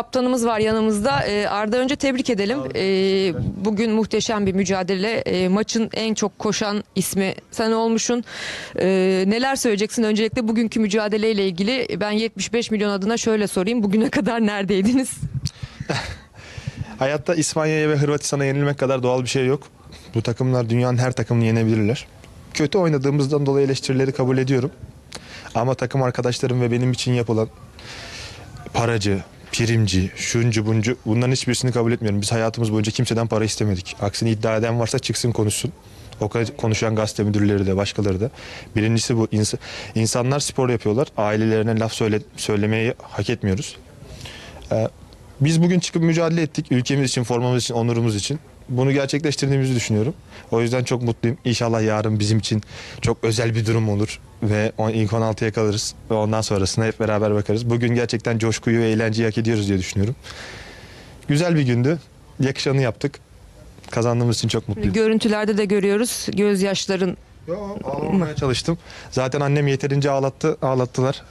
kaptanımız var yanımızda. Ee, Arda önce tebrik edelim. Ee, bugün muhteşem bir mücadele. Ee, maçın en çok koşan ismi sen olmuşsun. Ee, neler söyleyeceksin? Öncelikle bugünkü mücadeleyle ilgili ben 75 milyon adına şöyle sorayım. Bugüne kadar neredeydiniz? Hayatta İspanya'ya ve Hırvatistan'a yenilmek kadar doğal bir şey yok. Bu takımlar dünyanın her takımını yenebilirler. Kötü oynadığımızdan dolayı eleştirileri kabul ediyorum. Ama takım arkadaşlarım ve benim için yapılan paracı, primci, şuncu buncu bunların hiçbirisini kabul etmiyorum. Biz hayatımız boyunca kimseden para istemedik. Aksini iddia eden varsa çıksın konuşsun. O konuşan gazete müdürleri de başkaları da. Birincisi bu. İns- insanlar spor yapıyorlar. Ailelerine laf söyle söylemeyi hak etmiyoruz. Biz bugün çıkıp mücadele ettik. Ülkemiz için, formamız için, onurumuz için. Bunu gerçekleştirdiğimizi düşünüyorum. O yüzden çok mutluyum. İnşallah yarın bizim için çok özel bir durum olur. Ve on- ilk 16'ya kalırız. Ve ondan sonrasına hep beraber bakarız. Bugün gerçekten coşkuyu ve eğlenceyi hak ediyoruz diye düşünüyorum. Güzel bir gündü. Yakışanı yaptık. Kazandığımız için çok mutluyum. Görüntülerde de görüyoruz. Gözyaşların Yo, ağlamamaya çalıştım. Zaten annem yeterince ağlattı, ağlattılar.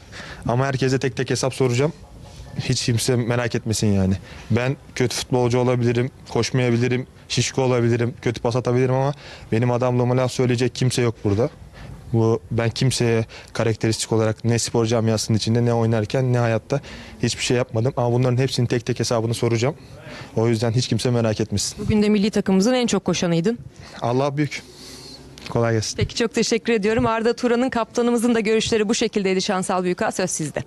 Ama herkese tek tek hesap soracağım. Hiç kimse merak etmesin yani. Ben kötü futbolcu olabilirim, koşmayabilirim, şişko olabilirim, kötü pas atabilirim ama benim adamlığıma laf söyleyecek kimse yok burada. Bu ben kimseye karakteristik olarak ne spor camiasının içinde ne oynarken ne hayatta hiçbir şey yapmadım. Ama bunların hepsinin tek tek hesabını soracağım. O yüzden hiç kimse merak etmesin. bugün de milli takımımızın en çok koşanıydın. Allah büyük. Kolay gelsin. Peki çok teşekkür ediyorum. Arda Turan'ın kaptanımızın da görüşleri bu şekildeydi. Şansal Büyükağ söz sizde.